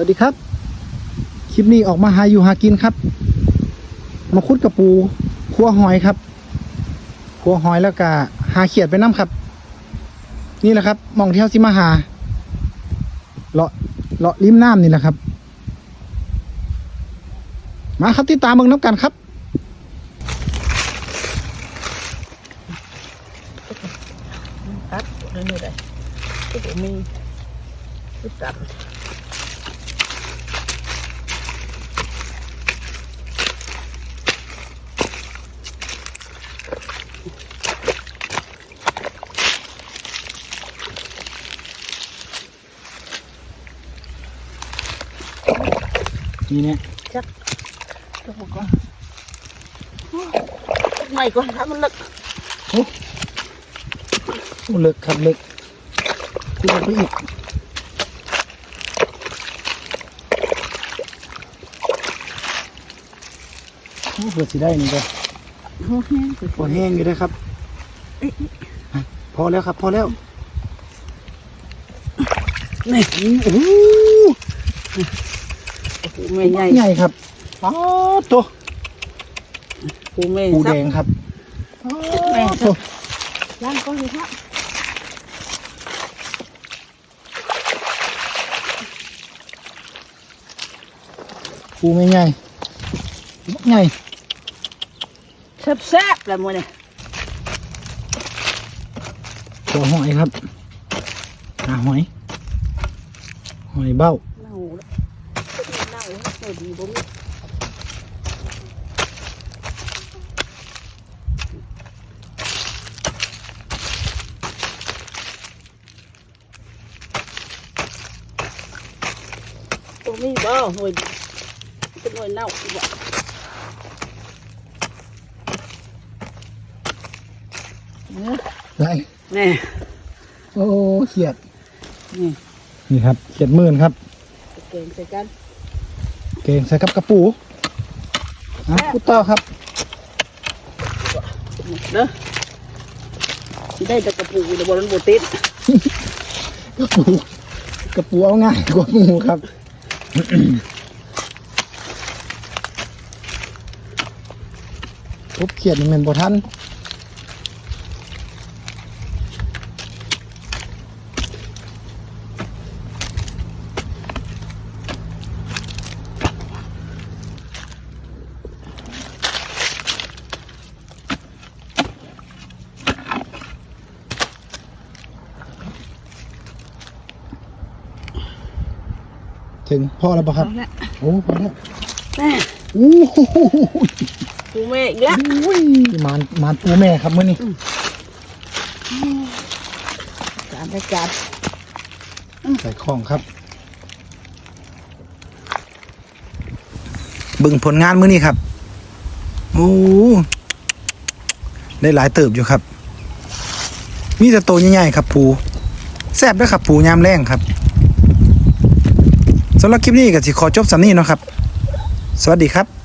วัสดีครับ คลิปนี้ออกมาหาอยู่หากินครับ มาคุดกระปูขัวหอยครับขัวหอยแล้วก็หาเขียดไปน้ำครับ นี่แหละครับมองเที่ยวสิมาหาเลาะเลาะริมน้ำนี่แหละครับ มาครับติดตามเมืองน้ำกันครับตัดเรื่อยๆเลยก็จะมีก็ตัด นี่เนี่ยก็บอกว่าไม่ก่อนถ้ามันเลิกโอ้เลึกครับเลึกคุดลงไปอีกโอ้เผื่อสิได้นี่ก็โอ้แห้งไปพอแห้งอยู่ได้ครับอะพอแล้วครับ พอแล้วนี่โอ้โห ปูแม่ใหญ่ใหญ่ครับอ๋อตัวปูแม่ปูซัแดบงครับแม่โอ้ย่างก็อยู่ครับปูไม่ใหญ่ใหญ่แซ่บๆแล้วมื้อนี้ตัวหอยครับหาหอย หอยเบ้า เน่าแล้วเน่าแล้วดีบ่มีตัวมีบ่หน่วยเป็นหน่วยเน่าอีกบ่ไรแน่โอ้เขียดนี่นี่ครับเขียดหมื่นครับ เก่งใส่กัน งใส่กับกระปูอะพุตต่อครับเด้อสิได้แต่กระปูแต่บ่มันบ่ติดกระปูกระปูเอาง่ายกว่าหมูครับทุบเขียดนี่แมันบ่ทัน ถึงพ่อแล้วปะครับเอาละโอ้พอแล้วแน่โอ้โหปูแม่อีกแล้วอุ้ยมานมานปูแม่ครับมื่อนี้การได้การใส่ของครับเบิ่งผลงานมื้อนี้ครับโอ้ได้หลายเติบอยู่ครับ มีแต่โตวใหญ่ๆครับปูแซ่บด้วยครับปูยามแรงครับ สำหรับคลิปนี้ก็สิขอจบสำนี้เนาะครับ สวัสดีครับ